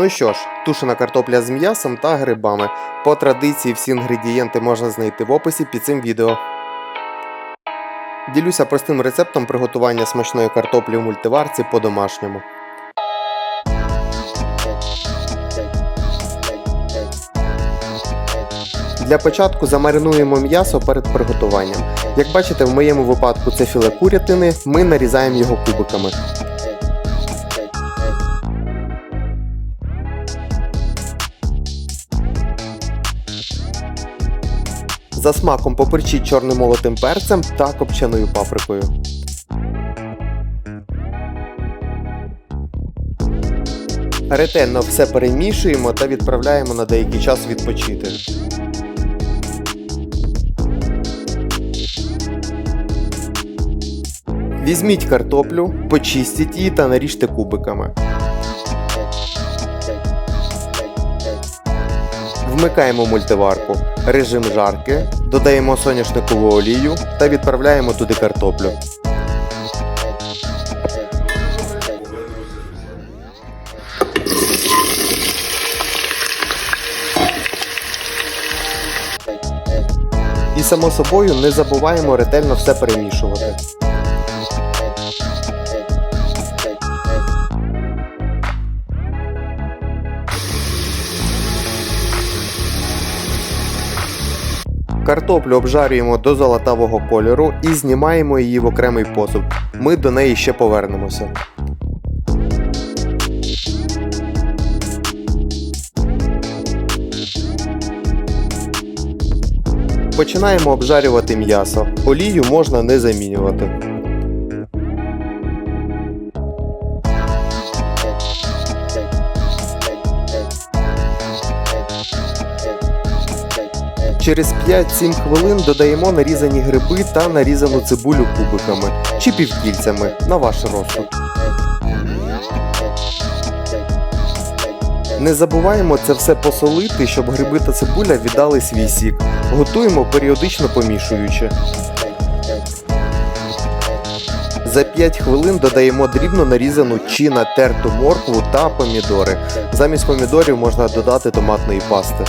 Ну що ж, тушена картопля з м'ясом та грибами. По традиції всі інгредієнти можна знайти в описі під цим відео. Ділюся простим рецептом приготування смачної картоплі в мультиварці по-домашньому. Для початку замаринуємо м'ясо перед приготуванням. Як бачите, в моєму випадку це філе курятини, ми нарізаємо його кубиками. За смаком поперчіть чорним молотим перцем та копченою паприкою. Ретельно все перемішуємо та відправляємо на деякий час відпочити. Візьміть картоплю, почистіть її та наріжте кубиками. Вмикаємо мультиварку, режим жарки, додаємо соняшникову олію та відправляємо туди картоплю. І само собою не забуваємо ретельно все перемішувати. Картоплю обжарюємо до золотавого кольору і знімаємо її в окремий посуд. Ми до неї ще повернемося. Починаємо обжарювати м'ясо. Олію можна не замінювати. Через 5-7 хвилин додаємо нарізані гриби та нарізану цибулю кубиками чи півкільцями на ваш розсуд. Не забуваємо це все посолити, щоб гриби та цибуля віддали свій сік. Готуємо періодично помішуючи. За 5 хвилин додаємо дрібно нарізану чи натерту моркву та помідори. Замість помідорів можна додати томатної пасти.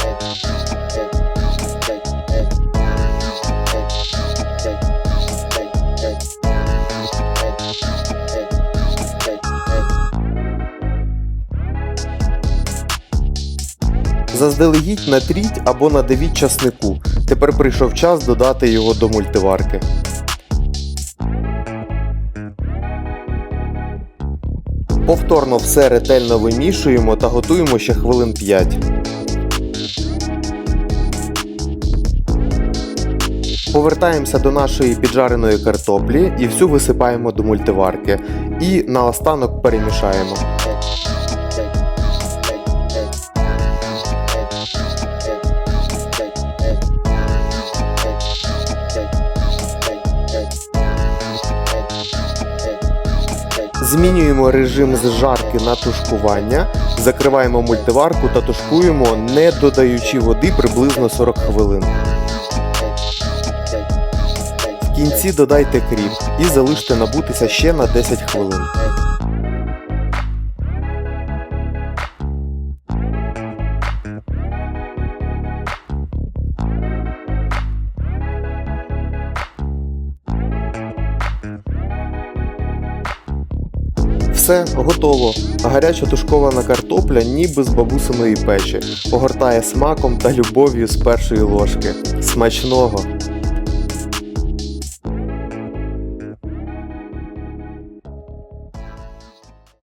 Заздалегідь натріть або надавіть часнику. Тепер прийшов час додати його до мультиварки. Повторно все ретельно вимішуємо та готуємо ще хвилин 5. Повертаємося до нашої піджареної картоплі і всю висипаємо до мультиварки. І наостанок перемішаємо. Змінюємо режим з жарки на тушкування, закриваємо мультиварку та тушкуємо, не додаючи води приблизно 40 хвилин. В кінці додайте кріп і залиште набутися ще на 10 хвилин. Все готово. Гаряча тушкована картопля, ніби з бабусиної печі, огортає смаком та любов'ю з першої ложки. Смачного!